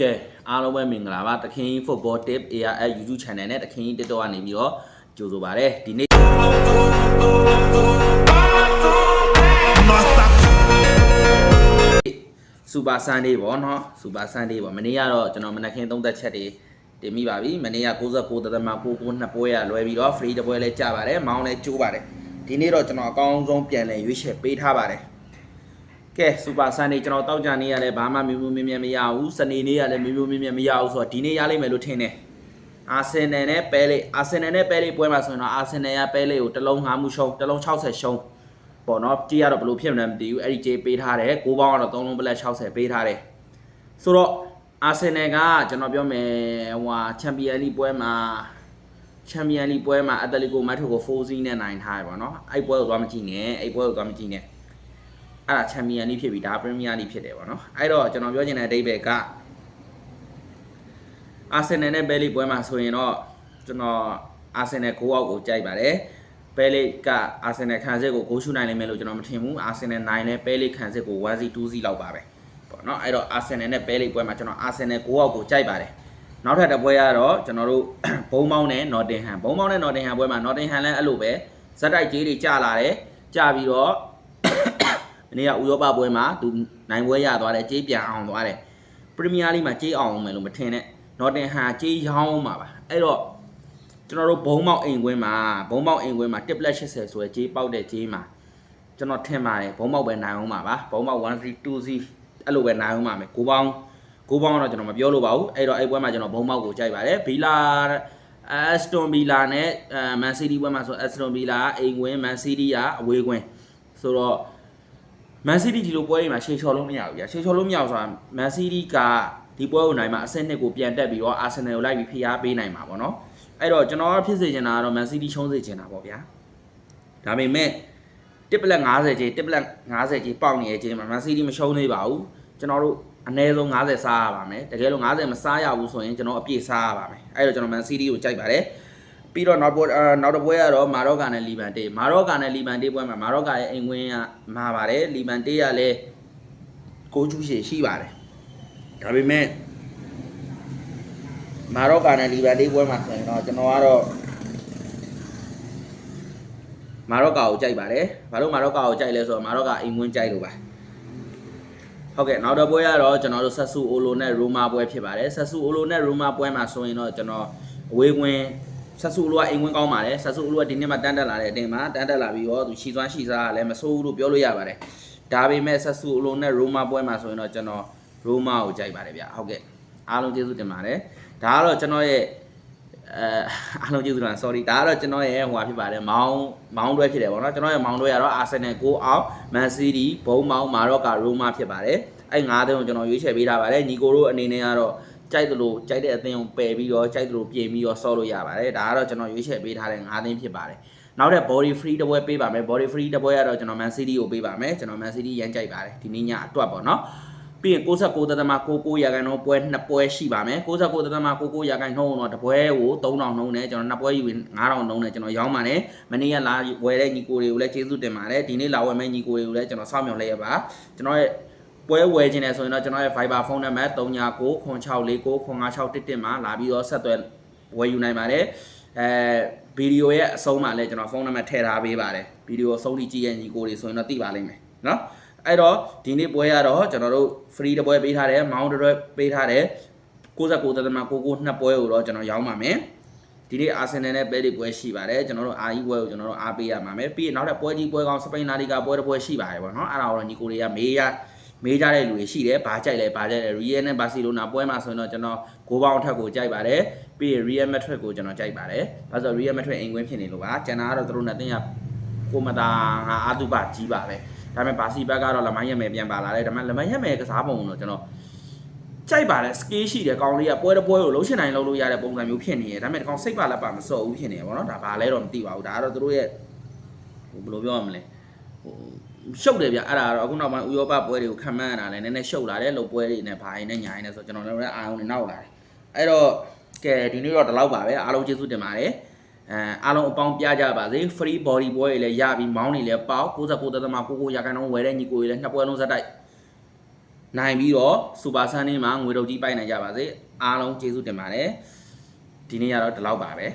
ကဲအားလုံးပဲမင်္ဂလာပါတခင် football tip ARL YouTube channel နဲ့တခင် TikTok ကနေပြီးတော့ကြိုဆိုပါရစေဒီနေ့စူပါဆန်ဒေးပေါ့နော်စူပါဆန်ဒေးပေါ့မနေ့ကတော့ကျွန်တော်မနက်ခင်းသုံးသက်ချက်တွေတင်မိပါပြီမနေ့က69တသမ99နှစ်ပွဲရလွဲပြီးတော့ free တစ်ပွဲလဲကြပါတယ်မောင်းလဲကျိုးပါတယ်ဒီနေ့တော့ကျွန်တော်အကောင်းဆုံးပြန်လဲရွေးချယ်ပေးထားပါတယ် ကဲစူပါဆန်နေကျွန်တော်တောက်ကြနေရတယ်ဘာမှမျိုးမျိုးမြင်မြင်မရဘူးစနေနေ့ကလည်းမျိုးမျိုးမြင်မြင်မရဘူးဆိုတော့ဒီနေ့ရလိမ့်မယ်လို့ထင်တယ်အာဆင်နယ်နဲ့ပဲလေးအာဆင်နယ်နဲ့ပဲလေးပွဲမှာဆိုရင်တော့အာဆင်နယ်ကပဲလေးကိုတစ်လုံးငါးမှုရှုံးတစ်လုံး60ရှုံးပေါ့နော်ကြည့်ရတော့ဘယ်လိုဖြစ်မလဲမသိဘူးအဲ့ဒီကြေးပေးထားတယ်ကိုပေါင်းကတော့3လုံးပလက်60ပေးထားတယ်ဆိုတော့အာဆင်နယ်ကကျွန်တော်ပြောမယ်ဟိုဟာချန်ပီယံလိပွဲမှာချန်ပီယံလိပွဲမှာအက်တလီကိုမက်ထိုကို4-0နဲ့နိုင်ထားတယ်ပေါ့နော်အဲ့ပွဲကိုသွားမကြည့်နဲ့အဲ့ပွဲကိုသွားမကြည့်နဲ့ အဲ့ဒါချန်ပီယံလိဖြစ်ပြီဒါပရီးမီးယားလိဖြစ်တယ်ပေါ့နော်အဲ့တော့ကျွန်တော်ပြောချင်တဲ့အဓိပ္ပာယ်ကအာဆင်နယ်နဲ့ဘဲလီပွဲမှာဆိုရင်တော့ကျွန်တော်အာဆင်နယ်9အောက်ကိုကြိုက်ပါတယ်ဘဲလီကအာဆင်နယ်ခံစစ်ကိုဂိုးရှူနိုင်လိမ့်မယ်လို့ကျွန်တော်မထင်ဘူးအာဆင်နယ်9နဲ့ဘဲလီခံစစ်ကို1-0 2-0လောက်ပါပဲပေါ့နော်အဲ့တော့အာဆင်နယ်နဲ့ဘဲလီပွဲမှာကျွန်တော်အာဆင်နယ်9အောက်ကိုကြိုက်ပါတယ်နောက်ထပ်တစ်ပွဲကတော့ကျွန်တော်တို့ဘုံမောင်းနဲ့နော်တင်ဟန်ဘုံမောင်းနဲ့နော်တင်ဟန်ပွဲမှာနော်တင်ဟန်လည်းအဲ့လိုပဲဇက်တိုက်ကြီးတွေကြာလာတယ်ကြာပြီးတော့ မနေ့ကဥရောပပွဲမှာသူနိုင်ပွဲရသွားတယ်ကြေးပြန်အောင်သွားတယ်ပရီးမီးယားလိမှာကြေးအောင်မယ်လို့မထင်နဲ့နော်တင်ဟန်ကြေးရောင်းမှာပါအဲ့တော့ကျွန်တော်တို့ဘုံမောက်အိမ်ကွင်းမှာဘုံမောက်အိမ်ကွင်းမှာတစ်ပလက်80ဆိုရယ်ကြေးပေါက်တဲ့ကြေးမှာကျွန်တော်ထင်ပါတယ်ဘုံမောက်ပဲနိုင်အောင်ပါပါဘုံမောက်1 3 2 0အဲ့လိုပဲနိုင်အောင်ပါမယ်ကိုပေါင်းကိုပေါင်းတော့ကျွန်တော်မပြောလို့ပါဘူးအဲ့တော့အဲ့ပွဲမှာကျွန်တော်ဘုံမောက်ကိုကြိုက်ပါတယ်ဘီလာအက်စတွန်ဘီလာနဲ့အဲမန်စီးတီးပွဲမှာဆိုအက်စတွန်ဘီလာအိမ်ကွင်းမန်စီးတီးကအဝေးကွင်းဆိုတော့ မန်စီးတီးဒီလိုပွဲတွေမှာရှေ့ချော်လို့မရဘူးဗျာရှေ့ချော်လို့မရဘူးဆိုတာမန်စီးတီးကဒီပွဲကိုနိုင်မှာအဆင့်နှစ်ကိုပြန်တက်ပြီးတော့အာဆင်နယ်ကိုလိုက်ပြီးဖိအားပေးနိုင်မှာပေါ့နော်အဲ့တော့ကျွန်တော်ဖြစ်စေချင်တာကတော့မန်စီးတီးရှုံးစေချင်တာပေါ့ဗျာဒါပေမဲ့တစ်ပလက်50ကြီးတစ်ပလက်50ကြီးပေါက်နေရဲ့ကြီးမှာမန်စီးတီးမရှုံးသေးပါဘူးကျွန်တော်တို့အနည်းဆုံး50စားရပါမယ်တကယ်လို့50မစားရဘူးဆိုရင်ကျွန်တော်အပြည့်စားရပါမယ်အဲ့တော့ကျွန်တော်မန်စီးတီးကိုကြိုက်ပါတယ် ပြီးတော့နောက်ပွဲနောက်တစ်ပွဲကတော့မာရော့ကာနဲ့လီဗန်တေးမာရော့ကာနဲ့လီဗန်တေးပွဲမှာမာရော့ကာရဲ့အိမ်ဝင်ကမှာပါတယ်လီဗန်တေးကလည်းကိုကျူးရှည်ရှိပါတယ်ဒါပေမဲ့မာရော့ကာနဲ့လီဗန်တေးပွဲမှာဆိုရင်တော့ကျွန်တော်ကတော့မာရော့ကာကိုကြိုက်ပါတယ်ဘာလို့မာရော့ကာကိုကြိုက်လဲဆိုတော့မာရော့ကာအိမ်ဝင်ကြိုက်လို့ပါဟုတ်ကဲ့နောက်တစ်ပွဲကတော့ကျွန်တော်တို့ဆက်ဆူအိုလိုနဲ့ရိုမာပွဲဖြစ်ပါတယ်ဆက်ဆူအိုလိုနဲ့ရိုမာပွဲမှာဆိုရင်တော့ကျွန်တော်အဝေးဝင် ဆက်စုလိုကအိမ်ဝင်ကောင်းပါတယ်ဆက်စုလိုကဒီနေ့မှတန်းတက်လာတဲ့အတင်းမှာတန်းတက်လာပြီးတော့သူရှီသွမ်းရှီစားကလည်းမဆိုးဘူးလို့ပြောလို့ရပါတယ်ဒါပေမဲ့ဆက်စုလိုနဲ့ရိုမာပွဲမှာဆိုရင်တော့ကျွန်တော်ရိုမာကိုကြိုက်ပါတယ်ဗျဟုတ်ကဲ့အားလုံးကျေးဇူးတင်ပါတယ်ဒါကတော့ကျွန်တော်ရဲ့အဲအားလုံးကျေးဇူးတင်ပါ sorry ဒါကတော့ကျွန်တော်ရဲ့ဟိုဟာဖြစ်ပါတယ်မောင်းမောင်းတွဲဖြစ်တယ်ပေါ့နော်ကျွန်တော်ရဲ့မောင်းတွဲကတော့ Arsenal ကိုအောင်မန်စီးတီဘုံမောင်းမာရော့ကာရိုမာဖြစ်ပါတယ်အဲ့ငါးသင်းကိုကျွန်တော်ရွေးချယ်ပေးထားပါတယ်ညီကိုတို့အနေနဲ့ကတော့ ကြိုက်တယ်လို့ကြိုက်တဲ့အသင်းကိုပယ်ပြီးတော့ကြိုက်တယ်လို့ပြင်ပြီးတော့ဆော့လို့ရပါတယ်ဒါကတော့ကျွန်တော်ရွေးချယ်ပေးထားတဲ့၅သင်းဖြစ်ပါတယ်နောက်တဲ့ body free တစ်ပွဲပေးပါမယ် body free တစ်ပွဲကတော့ကျွန်တော် Man City ကိုပေးပါမယ်ကျွန်တော် Man City ရမ်းကြိုက်ပါတယ်ဒီနေ့ညအတွက်ပေါ့နော်ပြီးရင်69တသမ99ရာခိုင်နှုန်းပွဲနှစ်ပွဲရှိပါမယ်69တသမ99ရာခိုင်နှုန်းတော့တစ်ပွဲကို3000နှုန်းနဲ့ကျွန်တော်နှစ်ပွဲယူရင်9000နှုန်းနဲ့ကျွန်တော်ရောင်းပါတယ်မနေ့ကလာဝယ်တဲ့ညီကိုတွေကိုလည်းကျေးဇူးတင်ပါတယ်ဒီနေ့လာဝယ်မဲ့ညီကိုတွေကိုလည်းကျွန်တော်စောင့်မျှော်လိုက်ရပါကျွန်တော်ရဲ့ ပွဲဝယ်ခြင်းနဲ့ဆိုရင်တော့ကျွန်တော်ရဲ့ Viber ဖုန်းနံပါတ်3969649561မှာလာပြီးတော့ဆက်သွယ်ဝယ်ယူနိုင်ပါတယ်အဲဗီဒီယိုရဲ့အဆုံးမှာလည်းကျွန်တော်ဖုန်းနံပါတ်ထည့်ထားပေးပါတယ်ဗီဒီယိုအဆုံးထိကြည့်ရဲ့ညီကိုတွေဆိုရင်တော့သိပါလိမ့်မယ်နော်အဲ့တော့ဒီနေ့ပွဲရတော့ကျွန်တော်တို့ free တစ်ပွဲပေးထားတယ် mount တစ်ပွဲပေးထားတယ်69သက်သမ99နှစ်ပွဲကိုတော့ကျွန်တော်ရောင်းပါမယ်ဒီနေ့အာဆင်နယ်နဲ့ပဲဒီပွဲရှိပါတယ်ကျွန်တော်တို့အာကြီးပွဲကိုကျွန်တော်တို့အားပေးရမှာမယ်ပြီးရင်နောက်ထပ်ပွဲကြီးပွဲကောင်းစပိန်လာလီဂါပွဲတစ်ပွဲရှိပါတယ်ပေါ့နော်အဲ့ဒါတော့ညီကိုတွေကမေးရ မေးကြတဲ့လူတွေရှိတယ်ဘာကြိုက်လဲဘာကြိုက်လဲ Real နဲ့ Barcelona ပွဲမှာဆိုရင်တော့ကျွန်တော်ဂိုးပေါင်းအထက်ကိုကြိုက်ပါတယ်ပြီးရင် Real Madrid ကိုကျွန်တော်ကြိုက်ပါတယ်ဒါဆို Real Madrid အိမ်ကွင်းဖြစ်နေလို့ပါကျန်တာကတော့သူတို့နဲ့တင်းရကိုမတာငါအာတုပကြီးပါပဲဒါပေမဲ့ဘာစီဘက်ကတော့လမိုင်းရမယ်ပြန်ပါလာတယ်ဒါပေမဲ့လမိုင်းရမယ်ကစားပုံတော့ကျွန်တော်ကြိုက်ပါတယ် skill ရှိတယ်ကောင်းလေးကပွဲတစ်ပွဲကိုလုံးရှင်နိုင်လုံးလို့ရတဲ့ပုံစံမျိုးဖြစ်နေတယ်ဒါပေမဲ့ဒီကောင်စိတ်ပါလက်ပါမစော့ဘူးဖြစ်နေတယ်ဗောနော်ဒါဘာလဲတော့မသိပါဘူးဒါကတော့သူတို့ရဲ့ဟိုဘယ်လိုပြောရမလဲဟို ရှုပ်တယ်ဗျအဲ့ဒါတော့အခုနောက်ပိုင်းဥရောပပွဲတွေကိုခံမှန်းရတာလည်းနည်းနည်းရှုပ်လာတယ်လို့ပွဲတွေနဲ့ဘာတွေနဲ့ညာရင်းနဲ့ဆိုကျွန်တော်တို့လည်းအာရုံနဲ့နောက်လာတယ်အဲ့တော့ကဲဒီနေ့တော့ဒီလောက်ပါပဲအားလုံးကျေးဇူးတင်ပါတယ်အဲအားလုံးအပေါင်းပြကြပါစေ free body ပွဲတွေလည်းရပြီးမောင်းနေလည်းပေါက်69.99ရာခိုင်နှုန်းဝယ်တဲ့ညီကိုတွေလည်းနှစ်ပွဲလုံးဇက်တိုက်နိုင်ပြီးတော့စူပါဆန်နေမှာငွေတုပ်ကြီးပိုက်နိုင်ကြပါစေအားလုံးကျေးဇူးတင်ပါတယ်ဒီနေ့ကတော့ဒီလောက်ပါပဲ